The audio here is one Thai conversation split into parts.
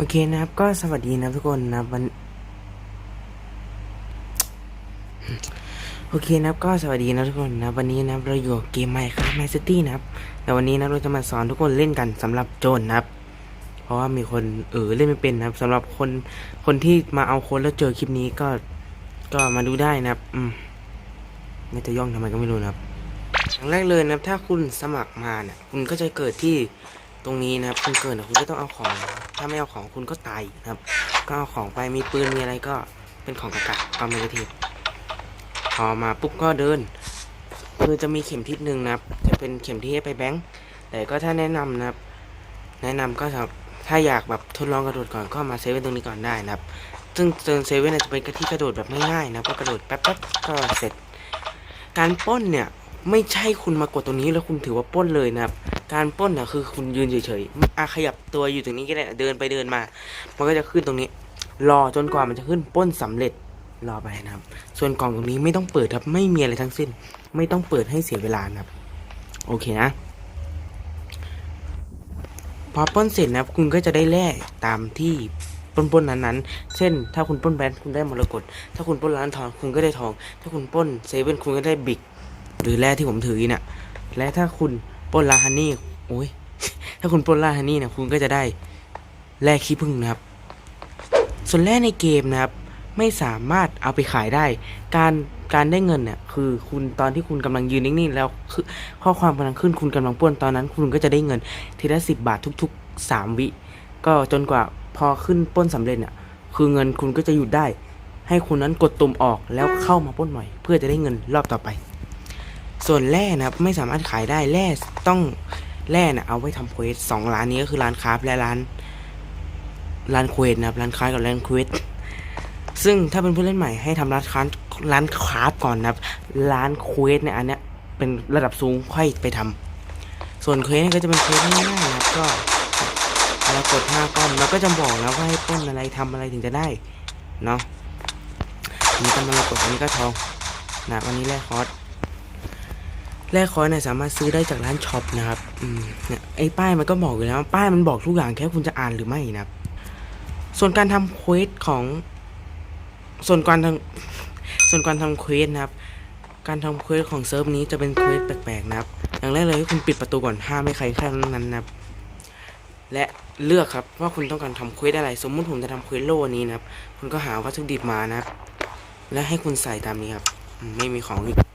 โอเคนะครับ ก็สวัสดีนะทุกคนนะวันโอเคนะครับก็สวัสดีนะทุกคนนะวันนี้นะเราอยู่กับเกมไมค์ครับแมสซิตี้นะครับ แต่วันนี้นะเราจะมาสอนทุกคนเล่นกันสำหรับโจรนะครับ เพราะว่ามีคนเออเล่นไม่เป็นนะครับสำหรับคนคนที่มาเอาโค้ดแล้วเจอคลิปนี้ก็ก็มาดูได้นะครับ อืมไม่จะย่องทำไมก็ไม่รู้นะครับอย่างแรกเลยนะครับ ถ้าคุณสมัครมาเนี่ยคุณก็จะเกิดที่ รงนี้นะครับคุณเกิดคุณก็ต้องเอาของ ถ้าไม่เอาของคุณก็ตายนะครับ ก็เอาของไปมีปืนมีอะไรก็เป็นของกระกะความเป็นทีพอมาปุ๊บก็เดิน คือจะมีเข็มทิศหนึ่งนะครับ จะเป็นเข็มที่ให้ไปแบงค์แต่ก็ถ้าแนะนำนะครับ แนะนำก็สำหรับถ้าอยากแบบทดลองกระโดดก่อนก็มาเซเว่นตรงนี้ก่อนได้นะครับ ซึ่งเซเซเว่นจะเป็นกระที่กระโดดแบบง่ายๆนะครับก็กระโดดแป๊บๆก็เสร็จ การป้นเนี่ย ไม่ใช่คุณมากดตรงนี้แล้วคุณถือว่าป้นเลยนะครับ การป้นนะคือคุณยืนเฉยๆอขยับตัวอยู่ตรงนี้ก็ได้เดินไปเดินมา มันก็จะขึ้นตรงนี้ รอจนกว่ามันจะขึ้นป้นสำเร็จรอไปนะครับ ส่วนกล่องตรงนี้ไม่ต้องเปิดครับ ไม่มีอะไรทั้งสิ้น ไม่ต้องเปิดให้เสียเวลานะครับ โอเคนะ พอป้นเสร็จนะครับ คุณก็จะได้แร่ตามที่ปล้นปล้นนั้นๆ เช่น ถ้าคุณปล้นแบนคุณได้มรกต ถ้าคุณปล้นร้านทองคุณก็ได้ทอง ถ้าคุณปล้นเซเว่นคุณก็ได้บิ๊ก หรือแร่ที่ผมถือเนี่ยและถ้าคุณปล้นลาฮันนี่โอ้ยถ้าคุณปล้นลาฮันนี่เนี่ยคุณก็จะได้แร่ขี้ผึ้งนะครับ ส่วนแร่ในเกมนะครับ ไม่สามารถเอาไปขายได้ การการได้เงินเนี่ยคือคุณตอนที่คุณกำลังยืนนิ่งๆแล้วคือข้อความกำลังขึ้นคุณกำลังปล้นตอนนั้น คุณก็จะได้เงินทีละสิบบาททุกๆสามวิ ก็จนกว่าพอขึ้นป้นสำเร็จเนี่ยคือเงินคุณก็จะหยุดได้ ให้คุณนั้นกดตุ่มออกแล้วเข้ามาป้นใหม่ เพื่อจะได้เงินรอบต่อไป ส่วนแร่นะครับไม่สามารถขายได้แร่ต้องแร่นะเอาไว้ทำเควสสองร้านนี้ก็คือร้านคราฟและร้านร้านเควสนะครับร้านคราฟกับร้านเควสซึ่งถ้าเป็นผู้เล่นใหม่ให้ทำร้านคราฟร้านคราฟก่อนนะครับ ร้านเควสเนี่ยอันเนี้ยเป็นระดับสูงค่อยไปทำส่วนเควสเนี่ยก็จะเป็นเควสง่ายๆนะครับก็เรากดห้าก้อนเราก็จะบอกแล้วว่าให้ป้นอะไรทำอะไรถึงจะได้เนาะอันนี้ก็มากดอันนี้ก็ทองนะวันนี้แรกคอร์ส แร่คอยเนี่ยสามารถซื้อได้จากร้านช็อปนะครับอืมเนี่ยไอ้ป้ายมันก็บอกอยู่แล้วป้ายมันบอกทุกอย่างแค่คุณจะอ่านหรือไม่นะครับ ส่วนการทำเควสของ ส่วนการทำส่วนการทำเควสนะครับ การทำเควสของเซิร์ฟนี้จะเป็นเควสแปลกๆนะครับ อย่างแรกเลยให้คุณปิดประตูก่อนห้ามไม่ใครเข้านั้นนะครับ และเลือกครับว่าคุณต้องการทำเควสอะไร สมมุติผมจะทำเควสโล่นี้นะครับ คุณก็หาวัตถุดิบมานะครับ และให้คุณใส่ตามนี้ครับ ไม่มีของอีก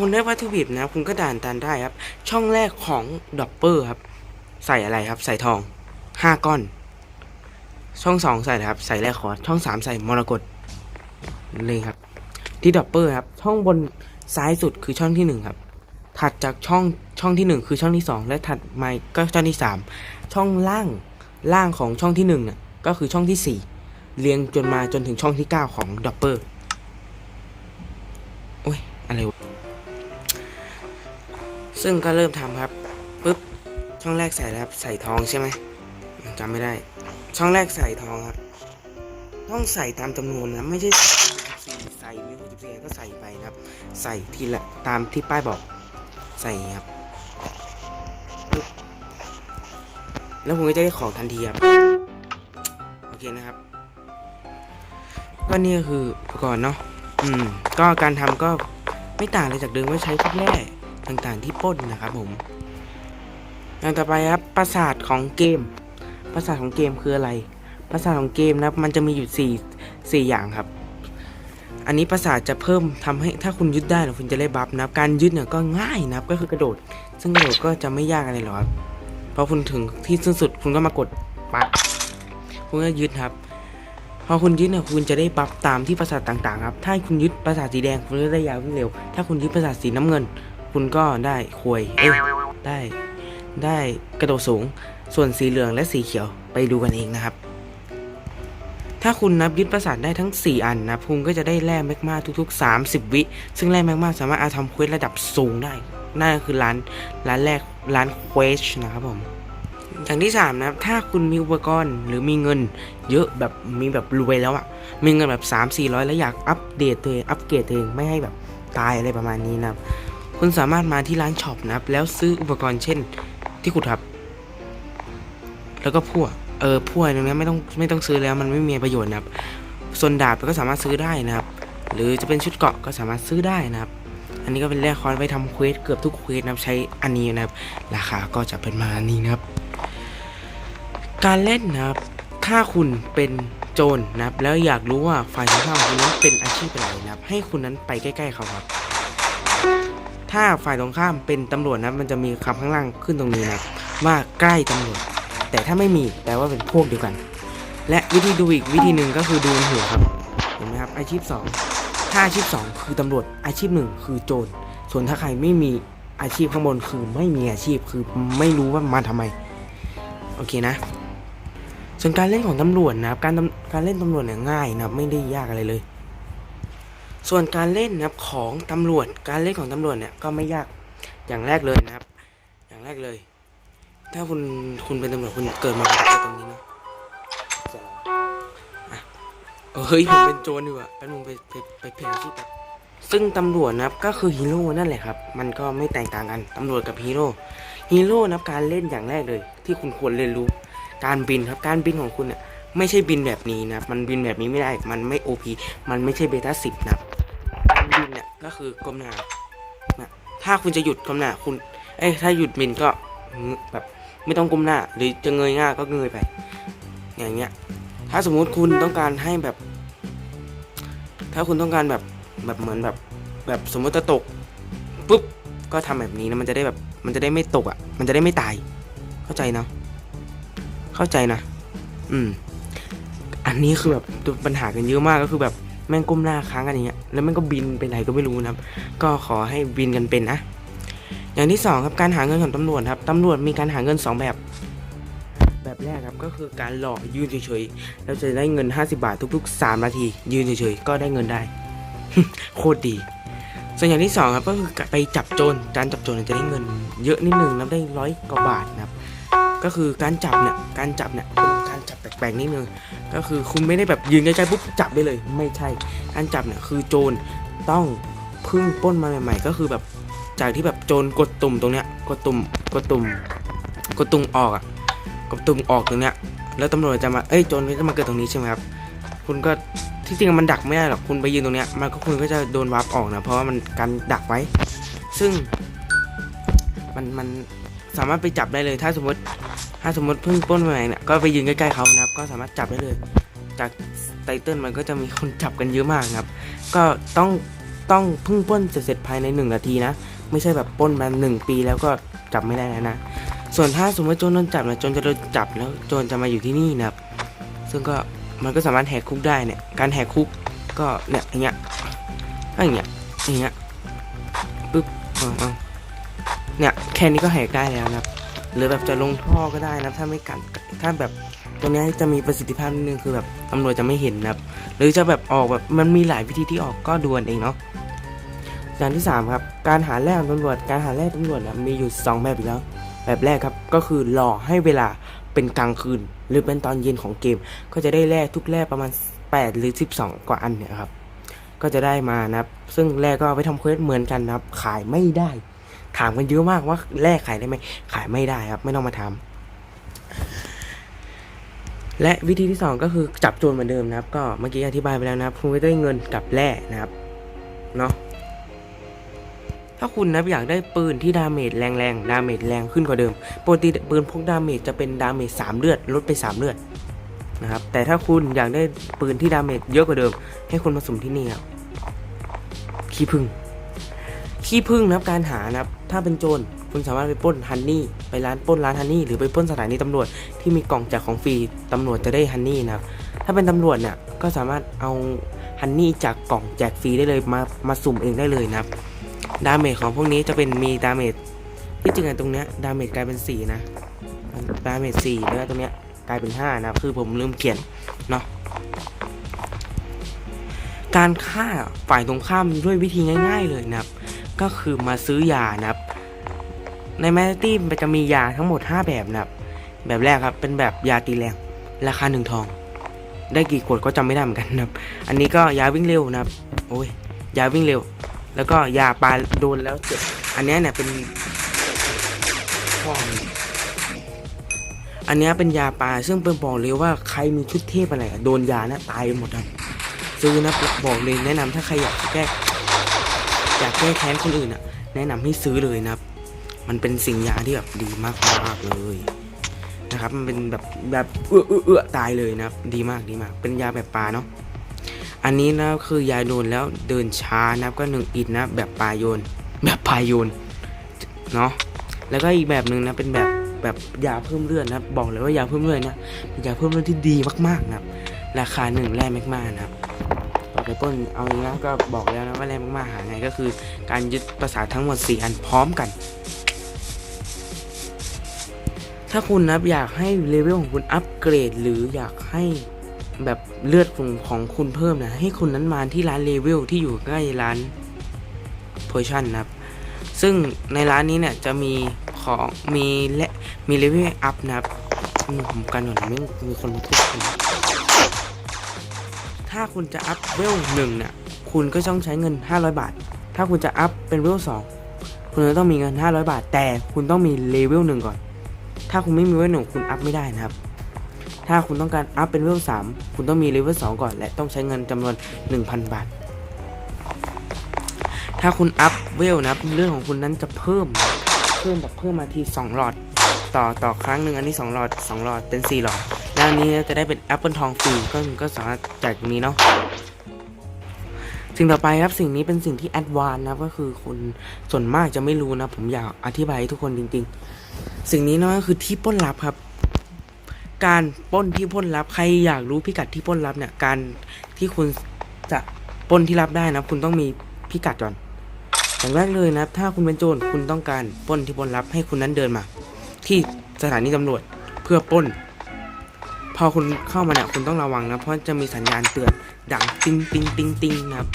คุณได้วัตถุดิบนะ คุณก็ด่านตันได้ครับ ช่องแรกของดอปเปอร์ครับ ใส่อะไรครับ ใส่ทองห้าก้อน ช่องสองใส่ครับ ใส่แร่คอร์ช่องสามใส่มรกตเลยครับ ที่ดอปเปอร์ครับ ช่องบนซ้ายสุดคือช่องที่หนึ่งครับ ถัดจากช่องช่องที่หนึ่งคือช่องที่สองและถัดมาก็ช่องที่สามช่องล่างล่างของช่องที่หนึ่งเนี่ยก็คือช่องที่สี่เรียงจนมาจนถึงช่องที่เก้าของดอปเปอร์โอ้ยอะไรวะ ซึ่งก็เริ่มทำครับปุ๊บช่องแรกใส่แล้วครับใส่ทองใช่ไหมจำไม่ได้ ช่องแรกใส่ทองครับต้องใส่ตามจำนวนนะไม่ใช่ใส่ไม่หกสิบสี่ก็ใส่ไปนะครับ ใส่ทีละตามที่ป้ายบอกใส่ครับปุ๊บแล้วผมก็จะได้ของทันทีครับโอเคนะครับก็นี่ก็คืออุปกรณ์เนาะอืม ก็การทำก็ไม่ต่างเลยจากเดิมว่าใช้พวกแร่ ต่างๆที่ป้นนะครับผมอย่างต่อไปครับปราสาทของเกม ปราสาทของเกมคืออะไร ปราสาทของเกมนะครับมันจะมีอยู่สี่สี่อย่างครับ อันนี้ปราสาทจะเพิ่มทำให้ถ้าคุณยึดได้นะคุณจะได้บัฟนะครับการยึดเนี่ยก็ง่ายนะครับก็คือกระโดด ซึ่งกระโดดก็จะไม่ยากอะไรหรอกครับพอคุณถึงที่สิ้นสุดคุณก็มากดปัดคุณก็ยึดครับ พอคุณยึดเนี่ยคุณจะได้บัฟตามที่ปราสาทต่างๆครับ ถ้าคุณยึดปราสาทสีแดงคุณก็ได้ยาววิ่งเร็ว ถ้าคุณยึดปราสาทสีน้ำเงิน คุณก็ได้ควยเอ้ยได้ ได้กระโดดสูง ส่วนสีเหลืองและสีเขียวไปดูกันเองนะครับ ถ้าคุณนับยึดประสาทได้ทั้ง 4 อันนะคุณก็จะได้แร่แมกมาทุก ๆ 30 วิ ซึ่งแร่แมกมาสามารถอาทำเควสระดับสูงได้ นั่นคือร้านร้านแรกร้านเควสนะครับผมอย่างที่สามนะครับถ้าคุณมีอุปกรณ์หรือมีเงินเยอะแบบมีแบบรวยแล้วอะมีเงินแบบ 3 4 0 0 แล้วอยากอัปเดตตัวเองอัปเกรดตัวเองไม่ให้แบบตายอะไรประมาณนี้นะครับ คุณสามารถมาที่ร้านช็อปนะครับ แล้วซื้ออุปกรณ์เช่นที่ขุดครับ แล้วก็พั่วเออพั่วตรงนี้ไม่ต้องไม่ต้องซื้อแล้วมันไม่มีประโยชน์นะครับ ส่วนดาบก็สามารถซื้อได้นะครับ หรือจะเป็นชุดเกาะก็สามารถซื้อได้นะครับ อันนี้ก็เป็นแร่คอร์สไว้ทำเควสเกือบทุกเควสนะครับใช้อันนี้นะครับ ราคาก็จะเป็นมาณนี้นะครับ การเล่นนะครับถ้าคุณเป็นโจรนะครับ แล้วอยากรู้ว่าฝ่ายตรงข้ามของคุณนั้นเป็นอาชีพอะไรนะครับ ให้คุณนั้นไปใกล้ ๆเขาครับ ถ้าฝ่ายตรงข้ามเป็นตำรวจนะมันจะมีคำข้างล่างขึ้นตรงนี้นะว่าใกล้ตำรวจ แต่ถ้าไม่มีแปลว่าเป็นพวกเดียวกัน และวิธีดูอีกวิธีหนึ่งก็คือดูบนหัวครับเห็นไหมครับอาชีพ 2 ถ้าอาชีพ 2 คือตำรวจอาชีพ 1 คือโจรส่วนถ้าใครไม่มีอาชีพข้างบนคือไม่มีอาชีพคือไม่รู้ว่ามาทำไม โอเคนะ ส่วนการเล่นของตำรวจนะครับการตำการเล่นตำรวจเนี่ยง่ายนะครับไม่ได้ยากอะไรเลย ส่วนการเล่นนะครับของตำรวจการเล่นของตำรวจเนี่ยก็ไม่ยากอย่างแรกเลยนะครับ อย่างแรกเลย ถ้าคุณคุณเป็นตำรวจคุณเกิดมาคุณจะเจอตรงนี้นะเฮ้ยผมเป็นโจรดีกว่าแป๊บนึงไปไปไปเปลี่ยนอาชีพแป๊บซึ่งตำรวจนะครับก็คือฮีโร่นั่นแหละครับ มันก็ไม่แตกต่างกันตำรวจกับฮีโร่ฮีโร่นะครับการเล่นอย่างแรกเลย ที่คุณควรเรียนรู้ การบินครับการบินของคุณเนี่ยไม่ใช่บินแบบนี้นะมันบินแบบนี้ไม่ได้ มันไม่โอพีมันไม่ใช่เบต้าสิบนะครับ ก็คือก้มหน้านะถ้าคุณจะหยุดก้มหน้าคุณเอ้ยถ้าหยุดบินก็แบบไม่ต้องก้มหน้า หรือจะเงยหน้าก็เงยไป อย่างเงี้ย ถ้าสมมุติคุณต้องการให้แบบ ถ้าคุณต้องการแบบแบบเหมือนแบบ แบบสมมติจะตกปุ๊บก็ทำแบบนี้นะมันจะได้แบบมันจะได้ไม่ตกอะ มันจะได้ไม่ตาย เข้าใจเนาะเข้าใจนะ อืม อันนี้คือแบบปัญหากันเยอะมากก็คือแบบแม่งก้มหน้าค้างกันอย่างเงี้ย แล้วม่งก็บินไปไหนก็ไม่รู้นะครับ ก็ขอให้บินกันเป็นนะ อย่างที่สองครับการหาเงินของตำรวจครับตำรวจมีการหาเงินสองแบบ แบบแรกครับก็คือการหลอกยืนเฉยๆแล้วจะได้เงิน 50 บาททุก ๆ 3 นาที ยืนเฉยๆก็ได้เงินได้ โคตรดี ส่วนอย่างที่สองครับก็คือไปจับโจรการจับโจรจะได้เงิน เยอะนิดนึงนะได้ร้อยกว่าบาทนะครับ ก็คือการจับเนี่ยการจับเนี่ยเป็นการจับแปลกๆนิดนึง ก็คือคุณไม่ได้แบบยืนใกล้ๆปุ๊บจับได้เลย ไม่ใช่การจับเนี่ยคือโจรต้องเพึ่งป้นมาใหม่ ๆ ก็คือแบบจากที่แบบโจรกดตุ่มตรงเนี้ยกดตุ่มกดตุ่มกดตุ่มออกอะกดตุ่มออกตรงเนี้ยแล้วตำรวจจะมาเอ้ยโจรก็จะมาเกิดตรงนี้ใช่ไหมครับคุณก็ที่จริงมันดักไม่ได้หรอกคุณไปยืนตรงเนี้ยมันก็คุณก็จะโดนวาร์ปออกนะเพราะว่ามันการดักไว้ ซึ่งมันมันสามารถไปจับได้เลยถ้าสมมติ ถ้าสมมติเพิ่งปล้นใหม่เนี่ยก็ไปยืนใกล้ๆเขานะครับ ก็สามารถจับได้เลย จากไตเติ้ลมันก็จะมีคนจับกันเยอะมากนะครับ ก็ต้องต้องเพิ่งปล้นเสร็จภายในหนึ่งนาทีนะ ไม่ใช่แบบปล้นมาหนึ่งปีแล้วก็จับไม่ได้แล้วนะ ส่วนถ้าสมมติโจรโดนจับนะโจรจะโดนจับแล้วโจรจะมาอยู่ที่นี่นะครับ ซึ่งก็มันก็สามารถแหกคุกได้เนี่ย การแหกคุกก็เนี่ยอย่างเงี้ยอย่างเงี้ยอย่างเงี้ยปึ๊บเอาเอเนี่ยแค่นี้ก็แหกได้แล้วนะครับ หรือแบบจะลงท่อก็ได้นะถ้าไม่กัดถ้าแบบตรงเนี้จะมีประสิทธิภาพนิดนึงคือแบบตำรวจจะไม่เห็นนะครับ หรือจะแบบออกแบบมันมีหลายวิธีที่ออกก็ดวลเองเนาะอย่างที่ 3 ครับ การหาแร่ตำรวจการหาแร่ตำรวจนี่ยมีอยู่ 2 แบบอีกแล้ว แบบแรกครับก็คือรอให้เวลาเป็นกลางคืน หรือเป็นตอนเย็นของเกม ก็จะได้แร่ทุกแร่ประมาณ 8 หรือ 12 กว่าอันเนี่ยครับก็จะได้มานะครับ ซึ่งแร่ก็ไปทำเควสเหมือนกันนะครับ ขายไม่ได้ ถามกันเยอะมากว่าแร่ขายได้ไหมขายไม่ได้ครับ ไม่ต้องมาทำและวิธีที่ 2 ก็คือจับโจรเหมือนเดิมนะครับ ก็เมื่อกี้อธิบายไปแล้วนะครับคุณก็ได้เงินกับแร่นะครับเนาะถ้าคุณนะอยากได้ปืนที่ดาเมจแรงๆ ดาเมจแรงขึ้นกว่าเดิมปกติปืนพกดาเมจจะเป็นดาเมจ3เลือดลดไป 3 เลือดนะครับ แต่ถ้าคุณอยากได้ปืนที่ดาเมจเยอะกว่าเดิม ให้คุณมาสุ่มที่นี่ครับขี้พึ่ง ขี้พึ่งนะครับการหานะครับ ถ้าเป็นโจรคุณสามารถไปปล้นฮันนี่ไปร้านปล้นร้านฮันนี่หรือไปปล้นสถานีตำรวจที่มีกล่องแจกของฟรีตำรวจจะได้ฮันนี่นะครับถ้าเป็นตำรวจเนี่ยก็สามารถเอาฮันนี่จากกล่องแจกฟรีได้เลยมามาสุ่มเองได้เลยนะครับดาเมจของพวกนี้จะเป็นมีดาเมจที่จริงตรงเนี้ยดาเมจกลายเป็น4นะดาเมจ4แล้วตรงเนี้ยกลายเป็น5นะคือผมลืมเขียนเนาะการฆ่าฝ่ายตรงข้ามด้วยวิธีง่าย ๆ เลยนะครับ ก็คือมาซื้อยานะครับ ในแมตตี้มันจะมียาทั้งหมด 5 แบบนะครับ แบบแรกครับเป็นแบบยาตีแรง ราคาหนึ่งทอง ได้กี่ขวดก็จำไม่ได้เหมือนกันนะครับ อันนี้ก็ยาวิ่งเร็วนะครับ โอ้ย ยาวิ่งเร็ว แล้วก็ยาปลาโดนแล้วเจ็บ อันนี้เนี่ยเป็นอันนี้เป็นยาปลาซึ่งเป็นบอกเลยว่าใครมีชุดเทพอะไรโดนยานะตายหมดครับซื้อนะบอกเลยแนะนำถ้าใครอยากแก้ อยากแก้แค้นคนอื่นอะ แนะนำให้ซื้อเลยนะครับ มันเป็นสิ่งยาที่แบบดีมากมากเลยนะครับ มันเป็นแบบแบบเอื้อเอื้อเอื้อตายเลยนะครับ ดีมากดีมาก เป็นยาแบบปลาเนาะ อันนี้นะคือยาโดนแล้วเดินช้านะครับก็หนึ่งอิดนะแบบปลาโยน แบบปลาโยนเนาะ แล้วก็อีกแบบหนึ่งนะเป็นแบบแบบยาเพิ่มเลือดนะบอกเลยว่ายาเพิ่มเลือดนะเป็นยาเพิ่มเลือดที่ดีมากๆนะครับ ราคาหนึ่งแร่แมกมานะครับ ต่อไปต้นเอางี้นะก็บอกแล้วนะว่าแร่แมกมาหาไงก็คือ การยึดประสาททั้งหมด 4 อันพร้อมกัน ถ้าคุณนะอยากให้เลเวลของคุณอัปเกรด หรืออยากให้แบบเลือดของของคุณเพิ่มนะ ให้คุณนั้นมาที่ร้านเลเวลที่อยู่ใกล้ร้านโพชั่นนะครับ ซึ่งในร้านนี้เนี่ยจะมีของมีและมีเลเวลอัพนะครับผมกันหน่อยไม่มีคนมาทุบผม ถ้าคุณจะอัพเวลหนึ่งเนี่ย คุณก็ต้องใช้เงิน 500 บาท ถ้าคุณจะอัพเป็นเวลสองคุณจะต้องมีเงิน 500 บาท แต่คุณต้องมีเลเวลหนึ่งก่อน ถ้าคุณไม่มีเวลหนึ่งคุณอัพไม่ได้นะครับ ถ้าคุณต้องการอัพเป็นเวลสามคุณต้องมีเลเวลสองก่อน และต้องใช้เงินจำนวน 1,000 บาท ถ้าคุณอัพเวลนะครับเรื่องของคุณนั้นจะเพิ่ม เพิ่มแบบเพิ่มมาที2หลอด ต่อต่อครั้งหนึ่งอันนี้2หลอด2หลอดเป็น4หลอด แล้วอันนี้จะได้เป็นแอปเปิลทองฟรีก็ก็สามารถแจ่ายตรงนี้เนาะสิ่งต่อไปครับสิ่งนี้เป็นสิ่งที่แอดวานนะครับก็คือคนส่วนมากจะไม่รู้นะ ผมอยากอธิบายให้ทุกคนจริง ๆ สิ่งนี้เนาะก็คือที่ป้นลับครับ การป้นที่ป้นลับใครอยากรู้พิกัดที่ป้นลับเนี่ยการที่คุณจะป้นที่ลับได้นะคุณต้องมีพิกัดก่อนอย่างแรกเลยนะถ้าคุณเป็นโจรคุณต้องการป้นที่ป้นลับให้คุณนั้นเดินมา ที่สถานีตำรวจเพื่อป้น พอคุณเข้ามาเนี่ยคุณต้องระวังนะ เพราะจะมีสัญญาณเตือนดังติ้งติ้งติ้งติ้งนะครับ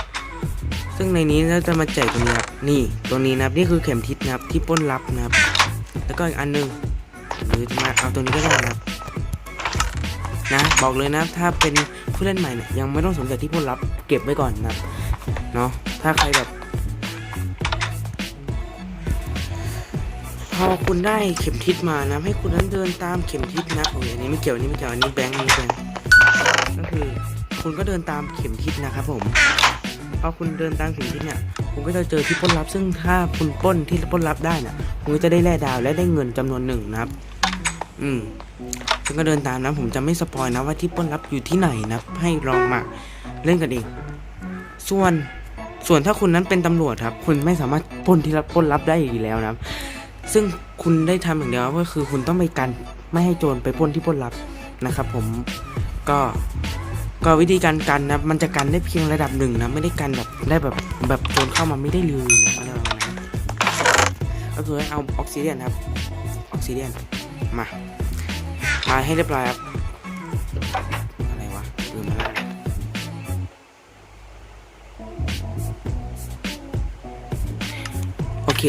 ซึ่งในนี้เราจะมาแจกตรงนี้ครับนี่ตัวนี้นะครับนี่คือเข็มทิศนะครับที่ป้นลับนะครับ แล้วก็อีกอันหนึงหรือมาเอาตัวนี้ก็ได้นะครับนะบอกเลยนะถ้าเป็นผู้เล่นใหม่เนี่ยยังไม่ต้องสนใจที่ป้นลับเก็บไว้ก่อนนะครับเนาะถ้าใครแบบ อคุณได้เข็มทิศมานะ ให้คุณนั้นเดินตามเข็มทิศนะโอ้ยอันนี้ไม่เกี่ยวอันนี้ไม่เกี่ยวอันนี้แบงค์อันนี้แบงค์ก็คือ คุณก็เดินตามเข็มทิศนะครับผมพอคุณเดินตามเข็มทิศเนี่ยคุณก็จะเจอที่ปล้นลับซึ่งถ้าคุณป้นที่ปล้นลับได้น่ะคุณก็จะได้แร่ดาวและได้เงินจำนวนหนึ่งนะครับ อืมซึ่งก็เดินตามนะ ผมจะไม่สปอยนะว่าที่ปล้นลับอยู่ที่ไหนนะให้ลองมาเล่นกันเอง ส่วนส่วนถ้าคุณนั้นเป็นตำรวจครับ คุณไม่สามารถป้นที่รับปล้นลับได้อีกแล้วนะครับ ซึ่งคุณได้ทำอย่างเดียวก็คือคุณต้องไปกัน ไม่ให้โจรไปปล้นที่ปล้นลับนะครับ ผมก็ก็วิธีการกันนะมันจะกันได้เพียงระดับหนึ่งนะไม่ได้กันแบบได้แบบแบบโจรเข้ามาไม่ได้เลยนะอะไรประมาณนั้นก็คือเอาออกซิเดียนครับออกซิเดียนมามาให้เรียบร้อยครับอะไรวะลืมมาแล้วโอเค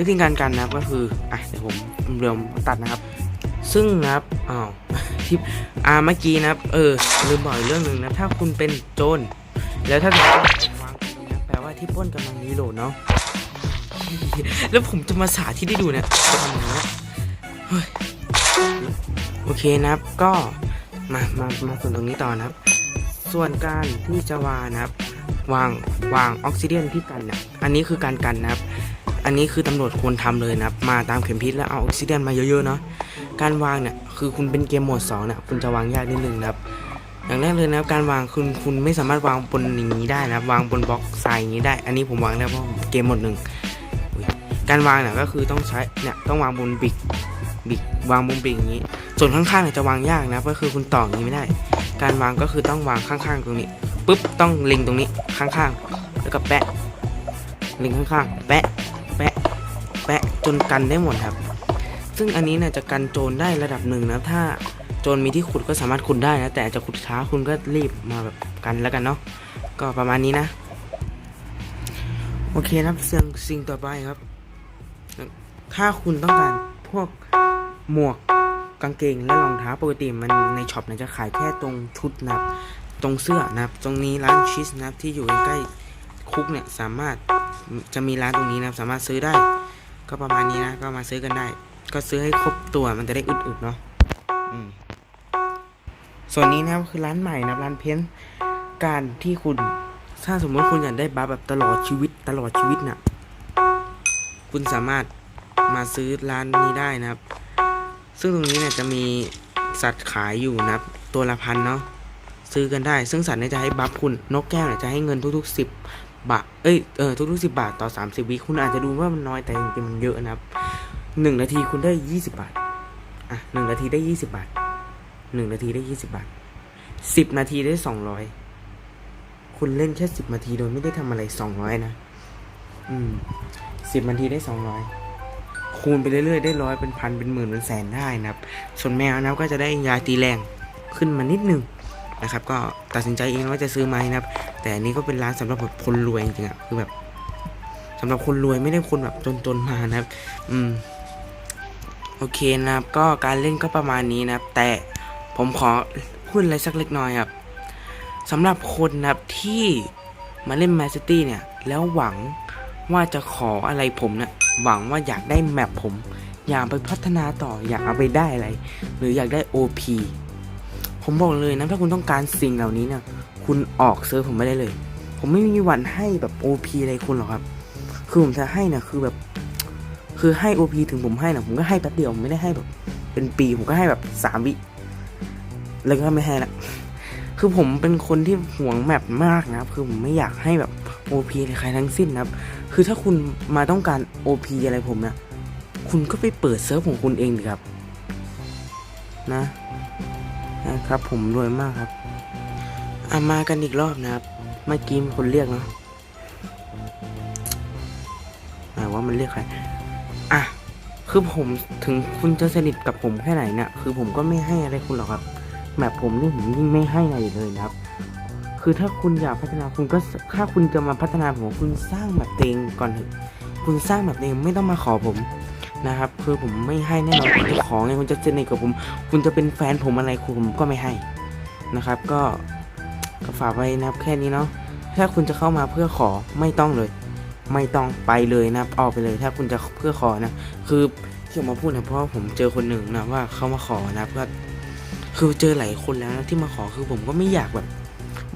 วิธีการกันนะครับก็คืออะเดี๋ยวผมเริ่มตัดนะครับ ซึ่งนะครับอ้าวที่อ่าเมื่อกี้นะครับเออลืมบอกอีกเรื่องหนึ่งนะถ้าคุณเป็นโจรแล้วถ้าคุณวางตรงนี้แปลว่าที่ป้นกำลังรีโหลดเนาะแล้วผมจะมาสาที่ได้ดูเนี่ยจะทำยังไงนะโอเคนะครับก็มามามาส่วนตรงนี้ต่อนะครับ ส่วนการที่จะวางนะครับ วางวางออกซิเดียนที่กันเนี่ยอันนี้คือการกันนะครับ อันนี้คือตำรวจควรทำเลยนะครับมาตามเข็มทิศแล้วเอาออกซิเดียนมาเยอะๆเนาะการวางเนี่ยคือคุณเป็นเกมโหมด2เนี่ยคุณจะวางยากนิดนึงนะครับอย่างแรกเลยนะครับการวางคุณคุณไม่สามารถวางบนอย่างนี้ได้นะวางบนบล็อกทรายอย่างนี้ได้ อันนี้ผมวางได้เพราะเกมหมดหนึ่งการวางเนี่ยก็คือต้องใช้เนี่ยต้องวางบนบิกบิกวางบนบิกอย่างนี้ ส่วนข้างๆเนี่ยจะวางยากนะก็คือคุณต่ออย่างนี้ไม่ได้ การวางก็คือต้องวางข้างๆตรงนี้ปุ๊บต้องเล็งตรงนี้ข้างๆ แล้วก็แปะเล็งข้างๆ แปะ นกันได้หมดครับ ซึ่งอันนี้เนี่ยจะกันโจรได้ระดับหนึ่งนะถ้าโจรมีที่ขุดก็สามารถขุดได้นะ แต่จะขุดช้าคุณก็รีบมาแบบกันแล้วกันเนาะก็ประมาณนี้นะ โอเคนะครับสิ่งสิ่งต่อไปครับ ถ้าคุณต้องการพวกหมวกกางเกงและรองเท้าปกติมันในช็อปเนี่ยจะขายแค่ตรงชุดนะครับ ตรงเสื้อนะครับ ตรงนี้ร้านชิสนะครับที่อยู่ใกล้คุกเนี่ยสามารถจะมีร้านตรงนี้นะครับสามารถซื้อได้ ก็ประมาณนี้นะ ก็มาซื้อกันได้ ก็ซื้อให้ครบตัวมันจะได้อึดๆเนาะส่วนนี้นะครับคือร้านใหม่นะร้านเพ้นการที่คุณ ถ้าสมมติคุณอยากได้บัฟแบบตลอดชีวิตตลอดชีวิตน่ะ คุณสามารถมาซื้อร้านนี้ได้นะครับ ซึ่งตรงนี้เนี่ยจะมีสัตว์ขายอยู่นะครับ ตัวละพันเนาะซื้อกันได้ ซึ่งสัตว์เนี่ยจะให้บัฟคุณนกแก้วเนี่ยจะให้เงินทุกๆสิบ บาท เอ้ย เออ ทุกๆสิบบาทต่อสามสิบวิคุณอาจจะดูว่ามันน้อยแต่จริงๆมันเยอะนะครับหนึ่งนาทีคุณได้ยี่สิบาท อะหนึ่งนาทีได้ยี่สิบาทหนึ่งนาทีได้ยี่สิบาทสิบนาทีได้สองร้อยคุณเล่นแค่สิบนาทีโดยไม่ได้ทำอะไรสองร้อยนะ อืมสิบนาทีได้สองร้อยคูณไปเรื่อยๆ ได้ร้อยเป็นพันเป็นหมื่นเป็นแสนได้นะครับ ส่วนแมวนะก็จะได้ยาตีแรงขึ้นมานิดนึง นะครับก็ตัดสินใจเองว่าจะซื้อไหมนะครับ แต่อันนี้ก็เป็นร้านสำหรับแบบคนรวยจริงๆอะคือแบบสำหรับคนรวยไม่ได้คนแบบจนๆมานะครับ อืมโอเคนะครับ ก็การเล่นก็ประมาณนี้นะครับ แต่ผมขอพูดอะไรสักเล็กน้อยครับสำหรับคนนะครับที่มาเล่นแมสซิตี้เนี่ย แล้วหวังว่าจะขออะไรผมเนี่ยหวังว่าอยากได้แมปผม อยากไปพัฒนาต่ออยากเอาไปได้อะไร หรืออยากได้ OP ผมบอกเลยนะถ้าคุณต้องการสิ่งเหล่านี้เนี่ยคุณออกเซิร์ฟผมไม่ได้เลย ผมไม่มีวันให้แบบ OP อะไรคุณหรอกครับ คือผมจะให้นี่ยคือแบบ คือให้ OP ถึงผมให้นะผมก็ให้แป๊บเดียวผมไม่ได้ให้แบบ เป็นปีผมก็ให้แบบสามวิแล้วก็ไม่ให้ละคือผมเป็นคนที่ห่วงแมปมากนะครับ คือผมไม่อยากให้แบบ OP อะไรใครทั้งสิ้นนะครับ คือถ้าคุณมาต้องการ OP อะไรผมเนะคุณก็ไปเปิดเซิร์ฟของคุณเองดิครับ นะ นะครับ ผมรวยมากครับอามากันอีกรอบนะครับเมื่อกี้มีคนเรียกเนาะไหนว่ามันเรียกใครอะคือผมถึงคุณจะสนิทกับผมแค่ไหนเนี่ยคือผมก็ไม่ให้อะไรคุณหรอกครับแมปผมนี่ผมยิ่งไม่ให้อะไรเลยนะครับ คือถ้าคุณอยากพัฒนาคุณก็ถ้าคุณจะมาพัฒนาผมคุณสร้างแบบเองก่อนเถอะคุณสร้างแบบเองไม่ต้องมาขอผม นะครับคือผมไม่ให้แน่นอนคุณจะขอไงคุณจะสนิทกับผม คุณจะเป็นแฟนผมอะไรคุณผมก็ไม่ให้นะครับ ก็ก็ฝากไว้นะครับแค่นี้เนาะถ้าคุณจะเข้ามาเพื่อขอไม่ต้องเลย ไม่ต้องไปเลยนะครับออกไปเลยถ้าคุณจะเพื่อขอนะคือที่ผมมาพูดนะเพราะผมเจอคนหนึ่งนะว่าเขามาขอนะครับก็คือเจอหลายคนแล้วนะที่มาขอคือผมก็ไม่อยากแบบ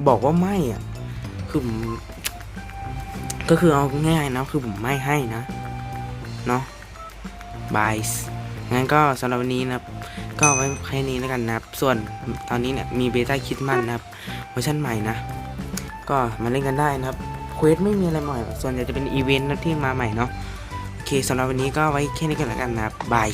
บอกว่าไม่อะคือผมก็คือเอาง่ายๆนะคือผมไม่ให้นะเนาะ บายงั้นก็สำหรับวันนี้นะครับ ก็ไว้แค่นี้แล้วกันนะครับ ส่วนตอนนี้เนี่ยมีเบต้าคิดมันนะครับเวอร์ชันใหม่นะ ก็มาเล่นกันได้นะครับเควสไม่มีอะไรใหม่ ส่วนใหญ่จะเป็นอีเวนต์ที่มาใหม่เนาะโอเคสำหรับวันนี้ก็ไว้แค่นี้กันแล้วกันนะครับบาย